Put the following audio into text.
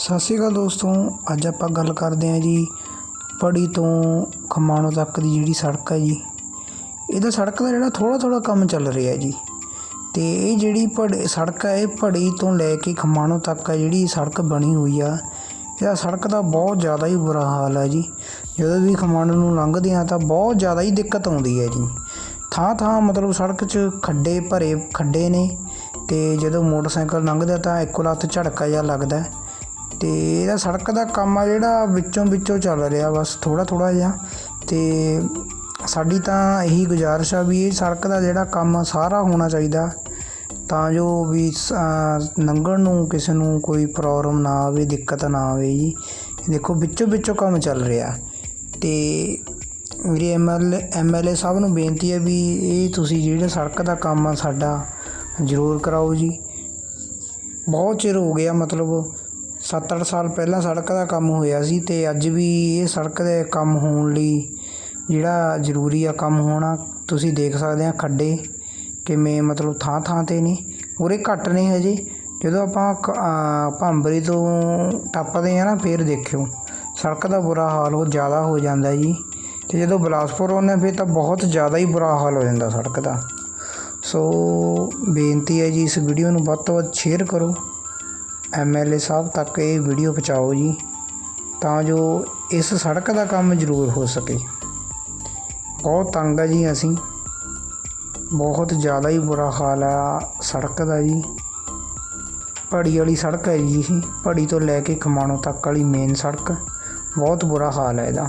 ਸਤਿ ਸ਼੍ਰੀ ਅਕਾਲ ਦੋਸਤੋ, ਅੱਜ ਆਪਾਂ ਗੱਲ ਕਰਦੇ ਹਾਂ ਜੀ ਪੜੀ ਤੋਂ ਖਮਾਣੋ ਤੱਕ ਦੀ ਜਿਹੜੀ ਸੜਕ ਹੈ ਜੀ। ਇਹਦਾ ਸੜਕ ਦਾ ਜਿਹੜਾ ਥੋੜ੍ਹਾ ਥੋੜ੍ਹਾ ਕੰਮ ਚੱਲ ਰਿਹਾ ਜੀ। ਅਤੇ ਇਹ ਜਿਹੜੀ ਪੜ ਸੜਕ ਹੈ, ਇਹ ਪੜੀ ਤੋਂ ਲੈ ਕੇ ਖਮਾਣੋ ਤੱਕ ਆ ਜਿਹੜੀ ਸੜਕ ਬਣੀ ਹੋਈ ਆ। ਇਹਦਾ ਸੜਕ ਦਾ ਬਹੁਤ ਜ਼ਿਆਦਾ ਹੀ ਬੁਰਾ ਹਾਲ ਹੈ ਜੀ। ਜਦੋਂ ਵੀ ਖਮਾਣੋ ਨੂੰ ਲੰਘਦੇ ਆ ਤਾਂ ਬਹੁਤ ਜ਼ਿਆਦਾ ਹੀ ਦਿੱਕਤ ਆਉਂਦੀ ਹੈ ਜੀ। ਥਾਂ ਥਾਂ ਮਤਲਬ ਸੜਕ 'ਚ ਖੱਡੇ ਭਰੇ ਖੱਡੇ ਨੇ ਅਤੇ ਜਦੋਂ ਮੋਟਰਸਾਈਕਲ ਲੰਘਦਾ ਤਾਂ ਇੱਕੋ ਲੱਤ ਝੜਕਾ ਜਿਹਾ ਲੱਗਦਾ। ਹੈ। ਅਤੇ ਇਹਦਾ ਸੜਕ ਦਾ ਕੰਮ ਆ ਜਿਹੜਾ ਵਿੱਚੋਂ ਵਿੱਚੋਂ ਚੱਲ ਰਿਹਾ ਬਸ ਥੋੜ੍ਹਾ ਥੋੜ੍ਹਾ ਜਿਹਾ। ਅਤੇ ਸਾਡੀ ਤਾਂ ਇਹੀ ਗੁਜ਼ਾਰਿਸ਼ ਆ ਵੀ ਇਹ ਸੜਕ ਦਾ ਜਿਹੜਾ ਕੰਮ ਆ ਸਾਰਾ ਹੋਣਾ ਚਾਹੀਦਾ। ਤਾਂ ਜੋ ਵੀ ਲੰਘਣ ਨੂੰ ਕਿਸੇ ਨੂੰ ਕੋਈ ਪ੍ਰੋਬਲਮ ਨਾ ਆਵੇ, ਦਿੱਕਤ ਨਾ ਆਵੇ ਜੀ। ਦੇਖੋ ਵਿੱਚੋਂ ਵਿੱਚੋਂ ਕੰਮ ਚੱਲ ਰਿਹਾ। ਅਤੇ ਮੇਰੇ M L M L A ਸਾਹਿਬ ਨੂੰ ਬੇਨਤੀ ਹੈ ਵੀ ਇਹ ਤੁਸੀਂ ਜਿਹੜਾ ਸੜਕ ਦਾ ਕੰਮ ਆ ਸਾਡਾ ਜ਼ਰੂਰ ਕਰਾਓ ਜੀ। ਬਹੁਤ ਚਿਰ ਹੋ ਗਿਆ ਮਤਲਬ 7-8 ਸਾਲ ਪਹਿਲਾਂ ਸੜਕ ਦਾ ਕੰਮ ਹੋਇਆ ਸੀ ਅਤੇ ਅੱਜ ਵੀ ਇਹ ਸੜਕ ਦੇ ਕੰਮ ਹੋਣ ਲਈ ਜਿਹੜਾ ਜ਼ਰੂਰੀ ਆ ਕੰਮ ਹੋਣਾ, ਤੁਸੀਂ ਦੇਖ ਸਕਦੇ ਆ ਖੱਡੇ ਕਿਵੇਂ ਮਤਲਬ ਥਾਂ ਥਾਂ ਤੇ ਨੇ, ਉਰੇ ਘੱਟ ਨੇ ਹਜੇ। ਜਦੋਂ ਆਪਾਂ ਕ- ਅਹ ਤੋਂ ਟੱਪਦੇ ਆ ਨਾ, ਫੇਰ ਦੇਖਿਓ, ਸੜਕ ਦਾ ਬੁਰਾ ਹਾਲ ਉਹ ਜ਼ਿਆਦਾ ਹੋ ਜਾਂਦਾ ਜੀ। ਤੇ ਜਦੋਂ ਬਿਲਾਸਪੁਰ ਆਉਂਦੇ ਹਾਂ ਫਿਰ ਤਾਂ ਬਹੁਤ ਜ਼ਿਆਦਾ ਹੀ ਬੁਰਾ ਹਾਲ ਹੋ ਜਾਂਦਾ ਸੜਕ ਦਾ। ਸੋ ਬੇਨਤੀ ਹੈ ਜੀ, ਇਸ ਵੀਡੀਓ ਨੂੰ ਵੱਧ ਤੋਂ ਵੱਧ ਸ਼ੇਅਰ ਕਰੋ। ਐਮਐਲਏ ਸਾਹਿਬ ਤੱਕ ਇਹ ਵੀਡੀਓ ਪਹੁੰਚਾਓ ਜੀ, ਤਾਂ ਜੋ ਇਸ ਸੜਕ ਦਾ ਕੰਮ ਜ਼ਰੂਰ ਹੋ ਸਕੇ। ਬਹੁਤ ਤੰਗ ਆ ਜੀ ਅਸੀਂ। ਬਹੁਤ ਜ਼ਿਆਦਾ ਹੀ ਬੁਰਾ ਹਾਲ ਆ ਸੜਕ ਦਾ ਜੀ। ਪੜੀ ਵਾਲੀ ਸੜਕ ਹੈ ਜੀ ਇਹ। ਪੜੀ ਤੋਂ ਲੈ ਕੇ ਖਮਾਣੋ ਤੱਕ ਵਾਲੀ ਮੇਨ ਸੜਕ। ਬਹੁਤ ਬੁਰਾ ਹਾਲ ਹੈ ਇਹਦਾ।